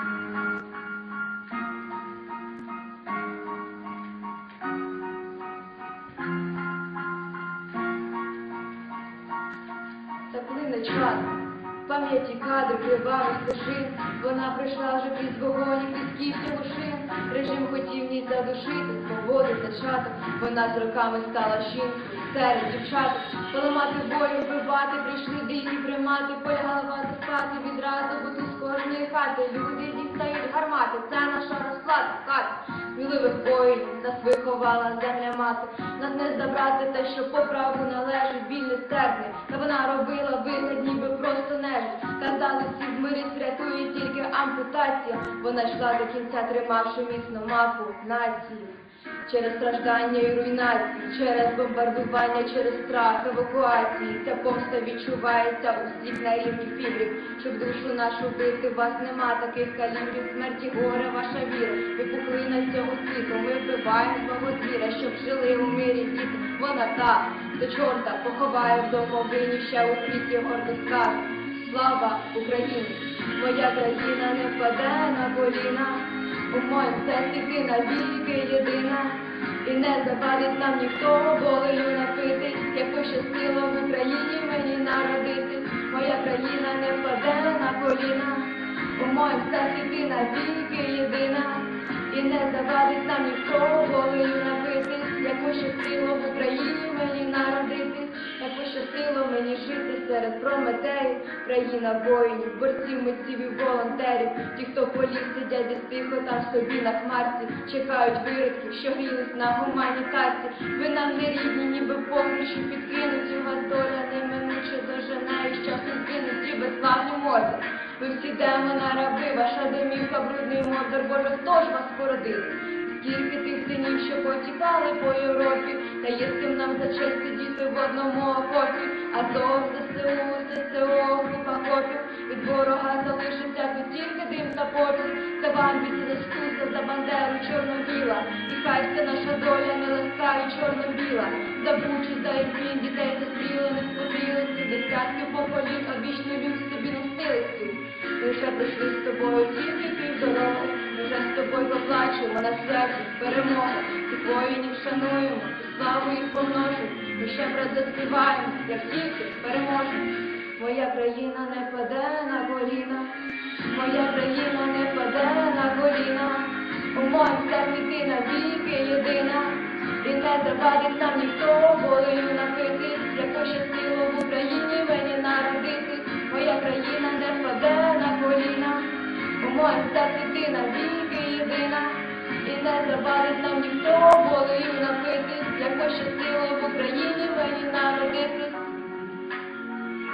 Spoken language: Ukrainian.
Та плине час, пам'яті кадр кривавих стежин, вона пройшла вже крізь і крізь кісті лушин. Режим хотів їй задушити, свободу зачаток, вона з роками стала щин серед дівчаток. Поламати волю, вбивати, прийшли дикі примати, полягала спати відразу, бо тут з кожної хати. Люди гармати, це наша розклада, хата. Сміливих воїнів нас виховала земля мати, нас не забрати те, що по праву належить, біль нестерпний. Та вона робила вигляд, ніби просто ампутація. Вона йшла до кінця, тримавши міцно мапу нації. Через страждання і руйнації, через бомбардування, через страх, евакуації. Ця помста відчувається у всіх на рівні фібрів. Щоб душу нашу бити, вас нема таких калібрів. Смерті горе, ваша віра. Ви пухлина цього світу. Ми вбиваємо свого звіра, щоб жили у мирі діти. Вона та до чорта поховає в домовині ще у світі гордо скаже. Слава Україні! Моя країна не впаде на коліна. У моєму серці ти навіки єдина, і не завадить нам ніхто волею напитись, як пощастило в Україні мені народитись. Моя країна не впаде на коліна, у моєму серці ти навіки єдина, і не завадить нам ніхто волею напитись, як пощастило в Україні мені мені жити серед прометеїв, країна воїнів, борців, митців і волонтерів, ті, хто в полі сидять десь тихо там собі на хмарці, чекають виродків, що грілись на гуманітарці. Ви нам не рідні, ніби погріші підкинуті, вас доля неминуче дожене, і з часом кинуть ті безславні морди. Ви всі демона раби, ваша домівка, брудний мордор, Боже, хто ж вас породив? Скільки тих синів, що потікали по Європі, та є з ким нам за честь сидіти в одному окопі, а то ЗСУ, ЗСО, група копів, від ворога залишиться тут тільки дим та попіл, це вам за штуса, за бандеру чорно-біла, і хай вся наша доля не легка і чорно-біла, забучі за Ірпінь, дітей застрілених, потрілиці, десятків поколінь, обічну люд собі нестилиці. Лише прийшли поплачемо на серці перемога. Тих воїнів шануємо, і славу їх помножимо. Ми ще заспіваємо, як тільки переможемо. Моя країна не паде на коліна, моя країна не паде на коліна. Ти навіки єдина, і не завадить нам ніхто волею напитись, як пощастило в Україні мені народитись. Моя країна не впаде на коліна, у моєму і нам ніхто.